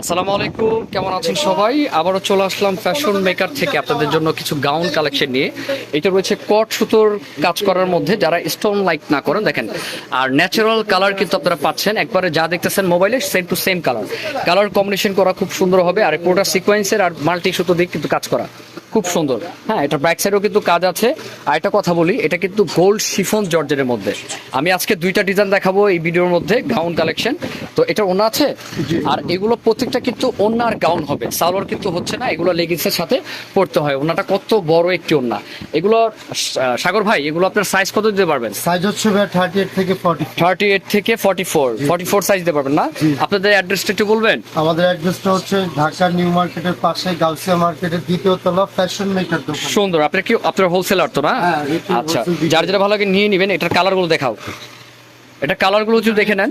আসসালামু আলাইকুম, কেমন আছেন সবাই? আবারও চলে আসলাম ফ্যাশন মেকার থেকে আপনাদের জন্য কিছু গাউন কালেকশন নিয়ে। এটা রয়েছে কট সুতোর কাজ করার মধ্যে, যারা স্টোন লাইক না করেন, দেখেন, আর ন্যাচারাল কালার কিন্তু আপনারা পাচ্ছেন। একবারে যা দেখতেছেন মোবাইলে same to same colour colour combination করা খুব সুন্দর হবে, আর পুরোটা সিকোয়েন্সের আর মাল্টি সুতো দিয়ে কিন্তু কাজ করা। খুব সুন্দর। হ্যাঁ এটা ব্যাক সাইডেও কিন্তু কাজ আছে। আর একটা কথা বলি এটা কিন্তু গোল্ড শিফন জর্জের মধ্যে। আমি আজকে দুইটা ডিজাইন দেখাবো এই ভিডিওর মধ্যে গাউন কালেকশন তো এটা ওনা আছে? আর এগুলো প্রত্যেকটা কিন্তু ওনার গাউন হবে। সালোয়ার কিন্তু হচ্ছে না এগুলো লেগিংসের সাথে পড়তে হয়। ওনাটা কত বড় একটি ওনা এগুলো সাগর ভাই এগুলো আপনার সাইজ কত দিতে পারবেন? সাইজ হচ্ছে ভাই থার্টি এইট থেকে ফর্টি থার্টি এইট থেকে forty four forty four size দিতে পারবেন না? আপনাদের অ্যাড্রেসটা একটু বলবেন? আমাদের অ্যাড্রেসটা হচ্ছে ঢাকা নিউ মার্কেটের পাশে গাউসিয়া মার্কেটের দ্বিতীয় তলা ফ্যাশন মেকার দোকান। সুন্দর আপনার কি আপনার হোলসেলার তো না? হ্যাঁ, আচ্ছা যার যেটা ভালো লাগে নিয়ে নেবেন এটার কালারগুলো দেখাও। এটা কালারগুলো যদি দেখে নেন।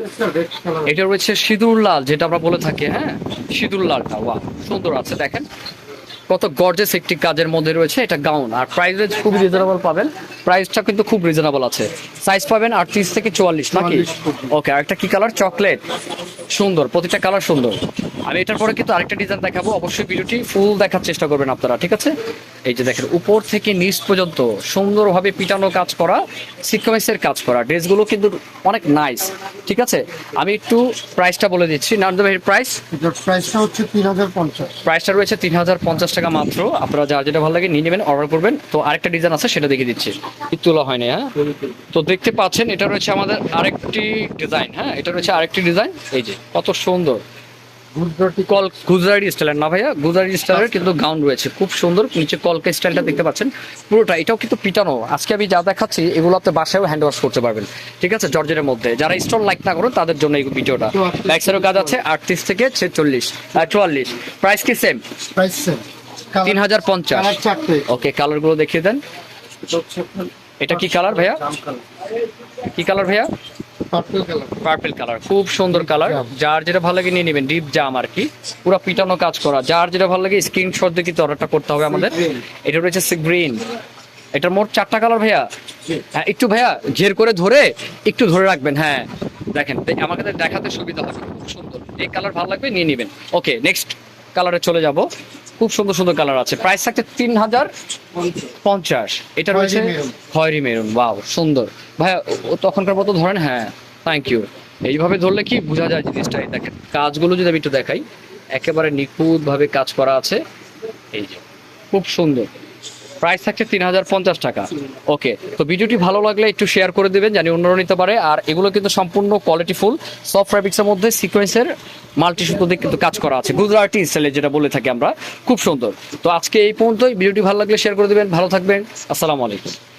এটা রয়েছে সিঁদুর লাল যেটা আমরা বলে থাকি হ্যাঁ? সিঁদুর লালটা ওয়া সুন্দর আছে দেখেন। কত গর্জেস একটি কাজের মধ্যে রয়েছে এটা গাউন আর প্রাইস রেঞ্জ খুব রিজনেবল পাবেন। প্রাইসটা কিন্তু খুব রিজনেবল আছে। সাইজ পাবেন আটত্রিশ থেকে চুয়াল্লিশ নাকি? 44 পর্যন্ত। ওকে আরেকটা কি কালার চকলেট সুন্দর প্রতিটা কালার সুন্দর। আমি এটার পরে কিন্তু আরেকটা ডিজাইন দেখাবো। অবশ্যই ভিডিওটি ফুল দেখার চেষ্টা করবেন আপনারা ঠিক আছে? এই যে দেখেন উপর থেকে নিচ পর্যন্ত সুন্দরভাবে পিটানো কাজ করা সিকোয়েন্সের কাজ করা। ড্রেসগুলো কিন্তু অনেক নাইস ঠিক আছে? আমি একটু প্রাইসটা বলে দিচ্ছি। নান্দ ভাইয়ের প্রাইস প্রাইসটা হচ্ছে তিন হাজার পঞ্চাশ। প্রাইসটা রয়েছে তিন হাজার পঞ্চাশ টাকা মাত্র। আপনারা যা যেটা ভালো লাগে নিয়ে নেবেন অর্ডার করবেন। তো আরেকটা ডিজাইন আছে সেটা দেখিয়ে দিচ্ছি। তোলা হয়নি হ্যাঁ? তো দেখতে পাচ্ছেন এটা রয়েছে আমাদের আরেকটি ডিজাইন হ্যাঁ? এটা রয়েছে আরেকটি ডিজাইন এই যে কত সুন্দর। কল গুজরাটি স্টাইলের না ভাইয়া? গুজরাটি স্টাইলের কিন্তু গাউন রয়েছে। খুব সুন্দর নিচে কলকা স্টাইলটা দেখতে পাচ্ছেন। পুরোটা এটাও কিন্তু পিটানো। আজকে আমি যা দেখাচ্ছি এগুলো আপনি বাসায়ও হ্যান্ড ওয়াশ করতে পারবেন। ঠিক আছে? জর্জের মধ্যে। যারা স্টোন লাইক না করেন তাদের জন্য এই ভিডিওটা। ব্যাক সাইডের কাজ আছে আটত্রিশ থেকে ছেচল্লিশ চুয়াল্লিশ। প্রাইস কি সেম প্রাইস সেম তিন হাজার পঞ্চাশ। ওকে কালারগুলো দেখিয়ে দেন। এটা কি কালার ভাইয়া? কি কালার ভাইয়া? পার্পল কালার খুব সুন্দর কালার যার যেটা ভালো লাগে নিয়ে নেবেন ডিপ জাম আর কি। পুরো পিটানো কাজ করা। যার যেটা ভালো লাগে স্ক্রিনশট দিয়ে কিন্তু অর্ডারটা করতে হবে আমাদের। এটা রয়েছে গ্রিন এটার মোট চারটা কালার ভাইয়া? হ্যাঁ একটু ভাইয়া ঘের করে ধরে একটু ধরে রাখবেন হ্যাঁ। দেখেন আমাকে দেখাতে সুবিধা হবে। খুব সুন্দর। এই কালার ভালো লাগবে নিয়ে নেবেন। ওকে নেক্সট কালারে চলে যাব। খুব সুন্দর সুন্দর কালার আছে। প্রাইস থাকছে তিন হাজার পঞ্চাশ। এটা রয়েছে হয়রি খয়েরি মেরুন। বাও সুন্দর। ভাই তখনকার মতো ধরেন হ্যাঁ থ্যাংক ইউ এইভাবে ধরলে কি বোঝা যায় জিনিসটা? দেখেন কাজগুলো যদি আমি একটু দেখাই একেবারে নিখুঁতভাবে কাজ করা আছে। এই যে খুব সুন্দর। প্রাইস থাকছে তিন হাজার পঞ্চাশ টাকা। ওকে, তো ভিডিওটি ভালো লাগলে একটু শেয়ার করে দেবেন, জানি অন্যরা নিতে পারে। আর এগুলো কিন্তু সম্পূর্ণ কোয়ালিটি ফুল সফট ফ্যাব্রিক্সের মধ্যে সিকোয়েন্সের মাল্টি সুতো দিয়ে কিন্তু কাজ করা আছে। গুজরাটি স্টাইলে যেটা বলে থাকি আমরা, খুব সুন্দর। তো আজকে এই পর্যন্তই, ভিডিওটি ভালো লাগলে শেয়ার করে দেবেন, ভালো থাকবেন, আসসালামু আলাইকুম।